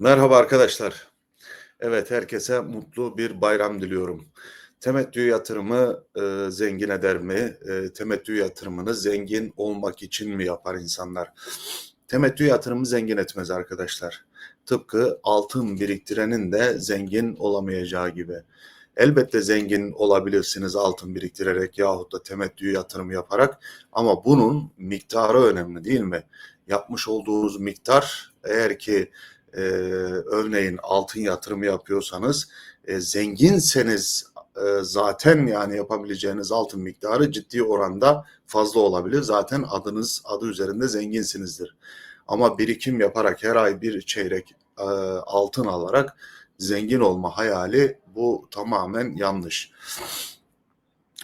Merhaba arkadaşlar. Evet, herkese mutlu bir bayram diliyorum. Temettü yatırımı e, zengin eder mi? E, temettü yatırımını zengin olmak için mi yapar insanlar? Temettü yatırımı zengin etmez arkadaşlar. Tıpkı altın biriktirenin de zengin olamayacağı gibi. Elbette zengin olabilirsiniz altın biriktirerek yahut da temettü yatırımı yaparak ama bunun miktarı önemli değil mi? Yapmış olduğunuz miktar eğer ki e, örneğin altın yatırımı yapıyorsanız e, zenginseniz e, zaten yani yapabileceğiniz altın miktarı ciddi oranda fazla olabilir. Zaten adınız adı üzerinde zenginsinizdir. Ama birikim yaparak her ay bir çeyrek e, altın alarak zengin olma hayali bu tamamen yanlış.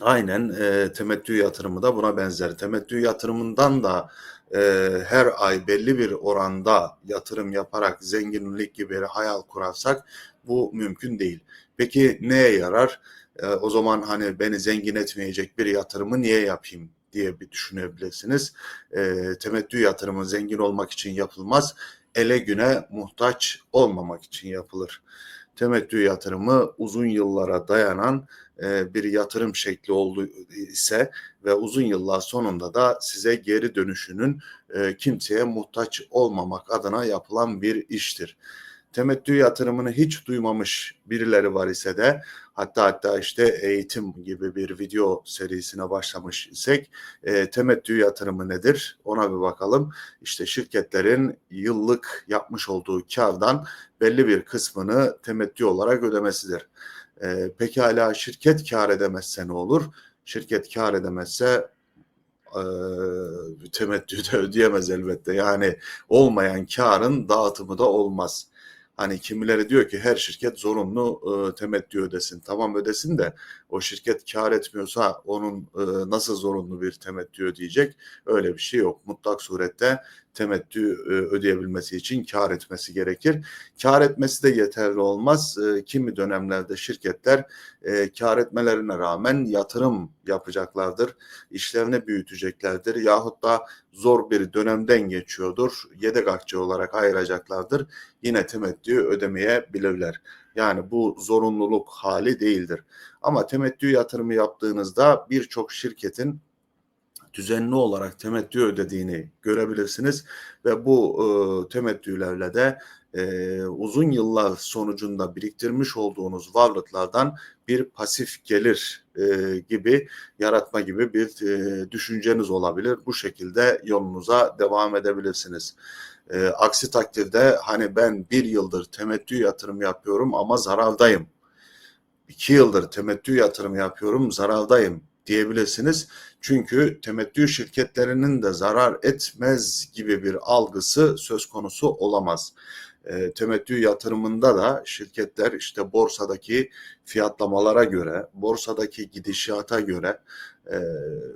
Aynen e, temettü yatırımı da buna benzer. Temettü yatırımından da e, her ay belli bir oranda yatırım yaparak zenginlik gibi hayal kurarsak bu mümkün değil. Peki neye yarar? E, o zaman hani beni zengin etmeyecek bir yatırımı niye yapayım diye bir düşünebilirsiniz. E, temettü yatırımı zengin olmak için yapılmaz. Ele güne muhtaç olmamak için yapılır. Temettü yatırımı uzun yıllara dayanan e, bir yatırım şekli oldu ise ve uzun yıllar sonunda da size geri dönüşünün e, kimseye muhtaç olmamak adına yapılan bir iştir. Temettü yatırımını hiç duymamış birileri var ise de hatta hatta işte eğitim gibi bir video serisine başlamış isek e, temettü yatırımı nedir ona bir bakalım. İşte şirketlerin yıllık yapmış olduğu kardan belli bir kısmını temettü olarak ödemesidir. E, pekala şirket kar edemezse ne olur? Şirket kar edemezse e, temettü de ödeyemez elbette. Yani olmayan karın dağıtımı da olmaz. Hani kimileri diyor ki her şirket zorunlu e, temettü ödesin. Tamam ödesin de o şirket kar etmiyorsa onun e, nasıl zorunlu bir temettü ödeyecek? Öyle bir şey yok. Mutlak surette temettü e, ödeyebilmesi için kar etmesi gerekir. Kar etmesi de yeterli olmaz. E, kimi dönemlerde şirketler e, kar etmelerine rağmen yatırım yapacaklardır. İşlerini büyüteceklerdir. Yahut da zor bir dönemden geçiyordur. Yedek akçe olarak ayıracaklardır. Yine temettü ödemeyebilirler. Yani bu zorunluluk hali değildir. Ama temettü yatırımı yaptığınızda birçok şirketin düzenli olarak temettü ödediğini görebilirsiniz ve bu e, temettülerle de e, uzun yıllar sonucunda biriktirmiş olduğunuz varlıklardan bir pasif gelir e, gibi yaratma gibi bir e, düşünceniz olabilir. Bu şekilde yolunuza devam edebilirsiniz. E, aksi takdirde hani ben bir yıldır temettü yatırım yapıyorum ama zarardayım. İki yıldır temettü yatırım yapıyorum zarardayım diyebilirsiniz. Çünkü temettü şirketlerinin de zarar etmez gibi bir algısı söz konusu olamaz. E, temettü yatırımında da şirketler işte borsadaki fiyatlamalara göre, borsadaki gidişata göre, e,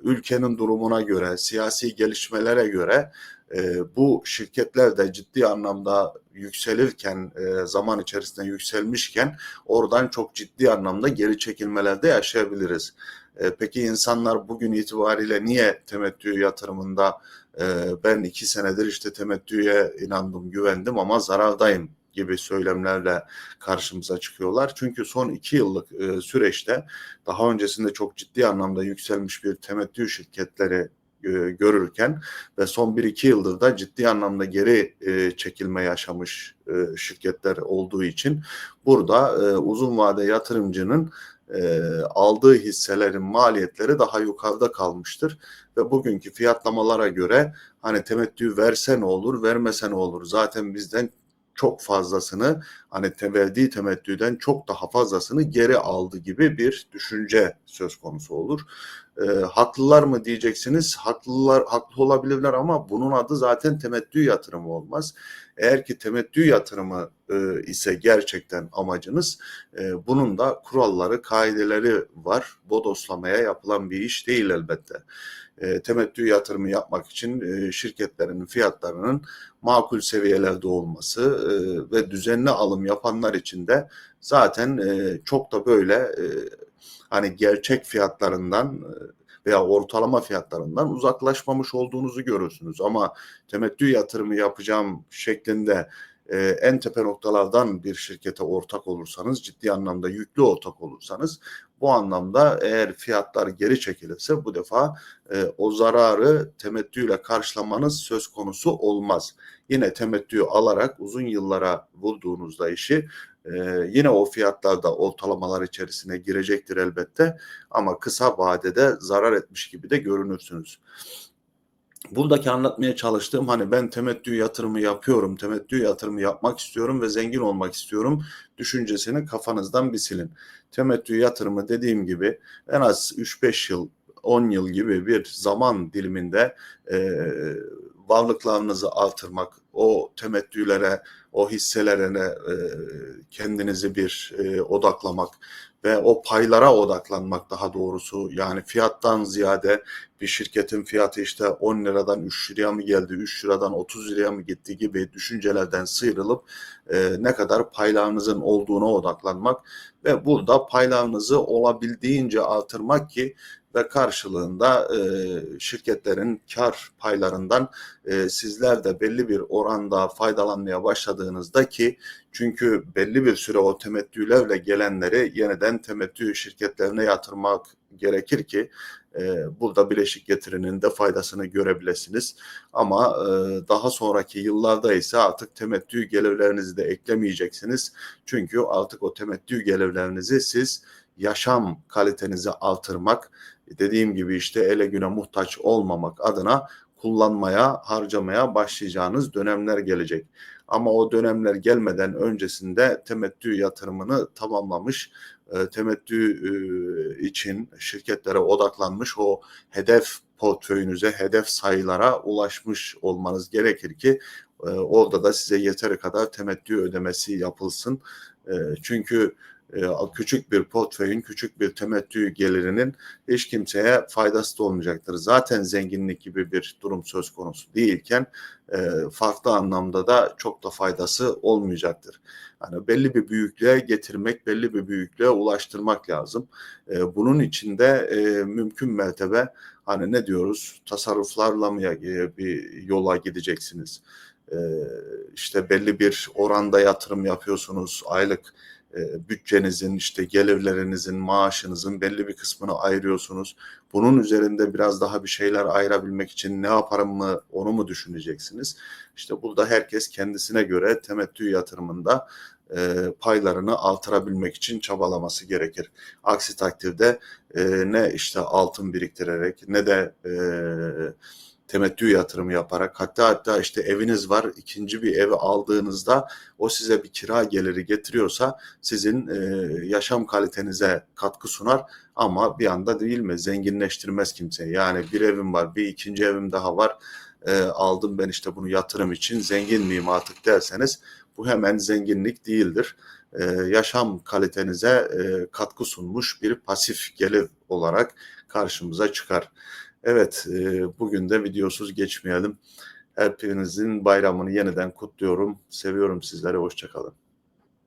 ülkenin durumuna göre, siyasi gelişmelere göre e, bu şirketler de ciddi anlamda yükselirken, e, zaman içerisinde yükselmişken oradan çok ciddi anlamda geri çekilmelerde yaşayabiliriz. E, peki insanlar bugün itibariyle niye temettü yatırımında e, ben iki senedir işte temettüye inandım, güvendim ama zarardayım gibi söylemlerle karşımıza çıkıyorlar. Çünkü son iki yıllık e, süreçte daha öncesinde çok ciddi anlamda yükselmiş bir temettü şirketleri e, görürken ve son 1-2 yıldır da ciddi anlamda geri e, çekilme yaşamış e, şirketler olduğu için burada uzun vade yatırımcının e, aldığı hisselerin maliyetleri daha yukarıda kalmıştır ve bugünkü fiyatlamalara göre hani temettü verse ne olur vermese ne olur zaten bizden çok fazlasını hani verdiği temettüden çok daha fazlasını geri aldı gibi bir düşünce söz konusu olur. E, haklılar mı diyeceksiniz? Haklılar haklı olabilirler ama bunun adı zaten temettü yatırımı olmaz. Eğer ki temettü yatırımı e, ise gerçekten amacınız e, bunun da kuralları, kaideleri var. Bodoslamaya yapılan bir iş değil elbette. E, temettü yatırımı yapmak için e, şirketlerin fiyatlarının makul seviyelerde olması e, ve düzenli alım yapanlar için de zaten e, çok da böyle e, hani gerçek fiyatlarından e, veya ortalama fiyatlarından uzaklaşmamış olduğunuzu görürsünüz. Ama temettü yatırımı yapacağım şeklinde eee, en tepe noktalardan bir şirkete ortak olursanız, ciddi anlamda yüklü ortak olursanız bu anlamda eğer fiyatlar geri çekilirse bu defa eee, o zararı temettüyle karşılamanız söz konusu olmaz. Yine temettü alarak uzun yıllara vurduğunuzda işi eee, yine o fiyatlarda ortalamalar içerisine girecektir elbette ama kısa vadede zarar etmiş gibi de görünürsünüz. Buradaki anlatmaya çalıştığım hani ben temettü yatırımı yapıyorum, temettü yatırımı yapmak istiyorum ve zengin olmak istiyorum düşüncesini kafanızdan bir silin. Temettü yatırımı dediğim gibi en az 3-5 yıl, 10 yıl gibi bir zaman diliminde eee, varlıklarınızı artırmak, o temettülere, o hisselerine eee, kendinizi bir eee, odaklamak ve o paylara odaklanmak daha doğrusu. Yani fiyattan ziyade bir şirketin fiyatı işte 10 liradan 3 liraya mı geldi, 3 liradan 30 liraya mı gitti gibi düşüncelerden sıyrılıp eee, ne kadar paylarınızın olduğuna odaklanmak ve burada paylarınızı olabildiğince artırmak ki ve karşılığında eee, şirketlerin kar paylarından eee, sizler de belli bir oranda faydalanmaya başladığınızda ki çünkü belli bir süre o temettülerle gelenleri yeniden temettü şirketlerine yatırmak gerekir ki eee, burada bileşik getirinin de faydasını görebilirsiniz. Ama eee, daha sonraki yıllarda ise artık temettü gelirlerinizi de eklemeyeceksiniz. Çünkü artık o temettü gelirlerinizi siz yaşam kalitenizi artırmak, dediğim gibi işte ele güne muhtaç olmamak adına kullanmaya, harcamaya başlayacağınız dönemler gelecek. Ama o dönemler gelmeden öncesinde temettü yatırımını tamamlamış, eee, temettü eee, için şirketlere odaklanmış o hedef portföyünüze, hedef sayılara ulaşmış olmanız gerekir ki eee, orada da size yeteri kadar temettü ödemesi yapılsın. Çünkü eee, küçük bir portföyün, küçük bir temettü gelirinin hiç kimseye faydası da olmayacaktır. Zaten zenginlik gibi bir durum söz konusu değilken eee, farklı anlamda da çok da faydası olmayacaktır. Hani belli bir büyüklüğe getirmek, belli bir büyüklüğe ulaştırmak lazım. Eee, bunun için de mümkün mertebe hani ne diyoruz tasarruflarla mı bir yola gideceksiniz? Eee, işte belli bir oranda yatırım yapıyorsunuz, aylık bütçenizin, işte gelirlerinizin, maaşınızın belli bir kısmını ayırıyorsunuz. Bunun üzerinde biraz daha bir şeyler ayırabilmek için ne yaparım mı onu mu düşüneceksiniz? İşte burada herkes kendisine göre temettü yatırımında eee, paylarını artırabilmek için çabalaması gerekir. Aksi takdirde eee, ne işte altın biriktirerek ne de eee, temettü yatırımı yaparak hatta hatta işte eviniz var ikinci bir evi aldığınızda o size bir kira geliri getiriyorsa sizin eee, yaşam kalitenize katkı sunar ama bir anda değil mi zenginleştirmez kimseyi. Yani bir evim var bir ikinci evim daha var eee, aldım ben işte bunu yatırım için zengin miyim artık derseniz bu hemen zenginlik değildir. Eee, yaşam kalitenize eee, katkı sunmuş bir pasif gelir olarak karşımıza çıkar. Evet, eee, bugün de videosuz geçmeyelim. Hepinizin bayramını yeniden kutluyorum. Seviyorum sizleri. Hoşça kalın.